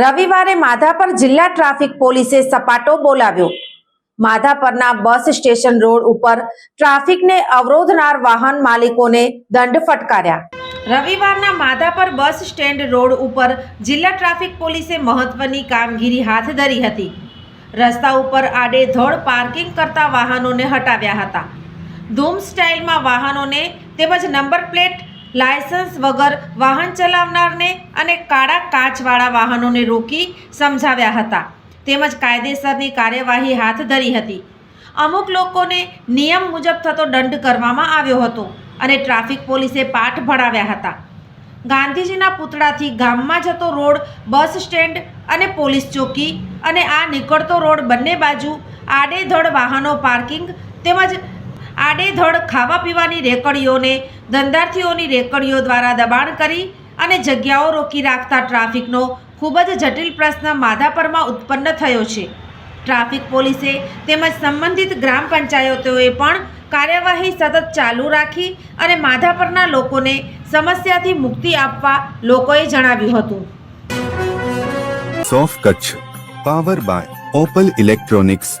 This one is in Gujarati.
રવિવારે માધાપર જિલ્લા ટ્રાફિક પોલીસે સપાટો બોલાવ્યો. માધાપરના બસ સ્ટેશન રોડ ઉપર ટ્રાફિકને અવરોધનાર વાહન માલિકોને દંડ ફટકાર્યા. રવિવારના માધાપર બસ સ્ટેન્ડ રોડ ઉપર જિલ્લા ટ્રાફિક પોલીસે મહત્વની કામગીરી હાથ ધરી હતી. રસ્તા ઉપર આડેધડ પાર્કિંગ કરતા વાહનોને હટાવ્યા હતા. ધૂમ સ્ટાઇલમાં વાહનોને તેમજ નંબર પ્લેટ લાયસન્સ વગર વાહન ચલાવનારને અને કાળા કાચવાળા વાહનોને રોકી સમજાવ્યા હતા. તેમજ કાયદેસરની કાર્યવાહી હાથ ધરી હતી. અમુક લોકોને નિયમ મુજબ થતો દંડ કરવામાં આવ્યો હતો અને ટ્રાફિક પોલીસે પાઠ ભણાવ્યા હતા. ગાંધીજીના પૂતળાથી ગામમાં જતો રોડ, બસ સ્ટેન્ડ અને પોલીસ ચોકી અને આ નીકળતો રોડ બંને બાજુ આડેધડ વાહનો પાર્કિંગ તેમજ આડેધડ ખાવા પીવાની રેકડીઓને ધંધાર્થીઓની રેકડીઓ દ્વારા દબાણ કરી અને જગ્યાઓ રોકી રાખતા ટ્રાફિકનો ખૂબ જ જટિલ પ્રશ્ન માધાપરમાં ઉત્પન્ન થયો છે. ટ્રાફિક પોલીસે તેમજ સંબંધિત ગ્રામ પંચાયતોએ પણ કાર્યવાહી સતત ચાલુ રાખી અને માધાપરના લોકોને સમસ્યાથી મુક્તિ આપવા લોકોએ જણાવ્યું હતું. સોફ Kutch, power by Opal electronics